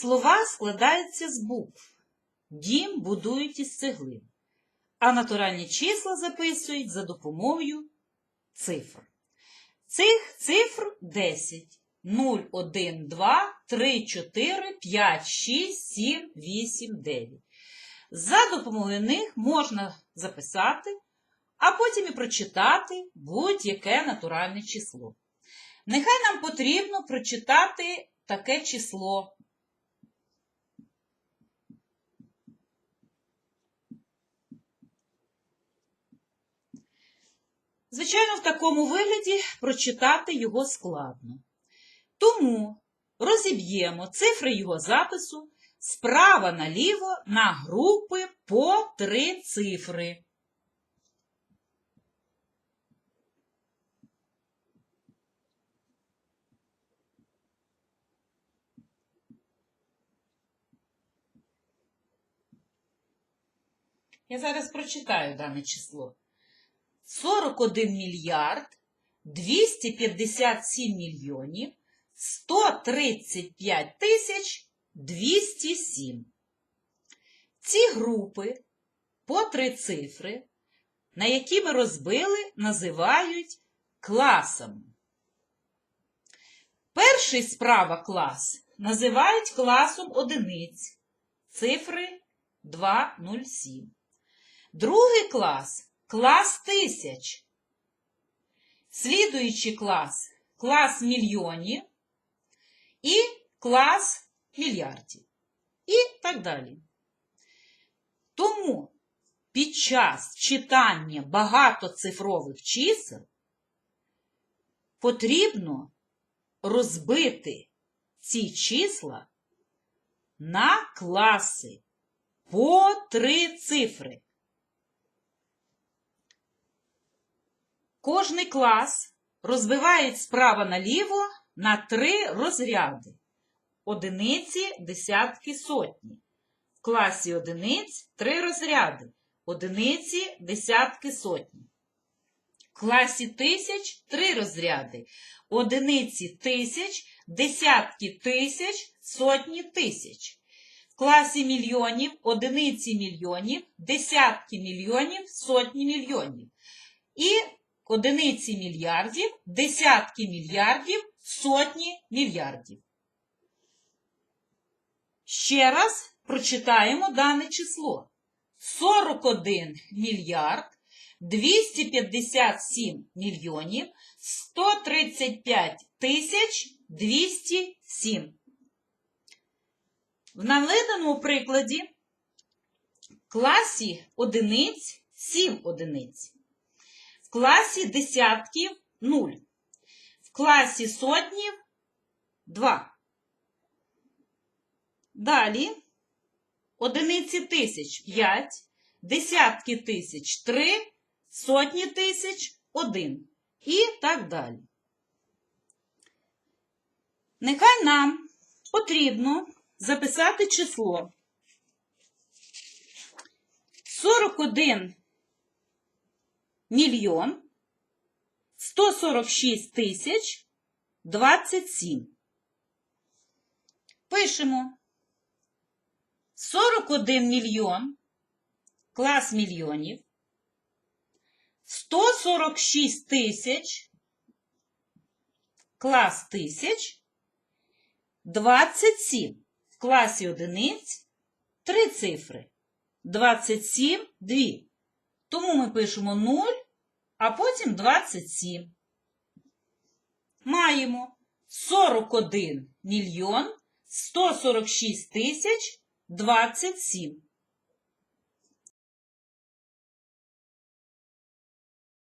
Слова складаються з букв. Дім будують із цеглин, а натуральні числа записують за допомогою цифр. Цих цифр 10. 0, 1, 2, 3, 4, 5, 6, 7, 8, 9. За допомогою них можна записати, а потім і прочитати будь-яке натуральне число. Нехай нам потрібно прочитати таке число. Звичайно, в такому вигляді прочитати його складно. Тому розіб'ємо цифри його запису справа наліво на групи по три цифри. Я зараз прочитаю дане число. 41 мільярд 257 мільйонів 135 тисяч 207. Ці групи по три цифри, на які ми розбили, називають класами. Перший справа клас називають класом одиниць, цифри 207. Другий клас клас тисяч. Слідуючий клас клас мільйонів і клас мільярдів. І так далі. Тому під час читання багатоцифрових чисел потрібно розбити ці числа на класи по три цифри. Кожний клас розбивають справа наліво на три розряди. Одиниці, десятки, сотні. В класі одиниць три розряди. Одиниці, десятки, сотні. В класі тисяч три розряди. Одиниці тисяч, десятки тисяч, сотні тисяч. В класі мільйонів одиниці мільйонів, десятки мільйонів, сотні мільйонів. І одиниці мільярдів, десятки мільярдів, сотні мільярдів. Ще раз прочитаємо дане число. 41 мільярд 257 мільйонів 135 тисяч 207. В наведеному прикладі класі одиниць 7 одиниць. В класі десятків 0. В класі сотнів 2. Далі одиниці тисяч 5, десятки тисяч 3, сотні тисяч 1 і так далі. Нехай нам потрібно записати число 41 мільйон 146 тисяч 27. Пишемо 41 мільйон клас мільйонів 146 тисяч клас тисяч 27 в класі одиниць три цифри 27 2. Тому ми пишемо 0, а потім 27. Маємо 41 мільйон 146 тисяч 27.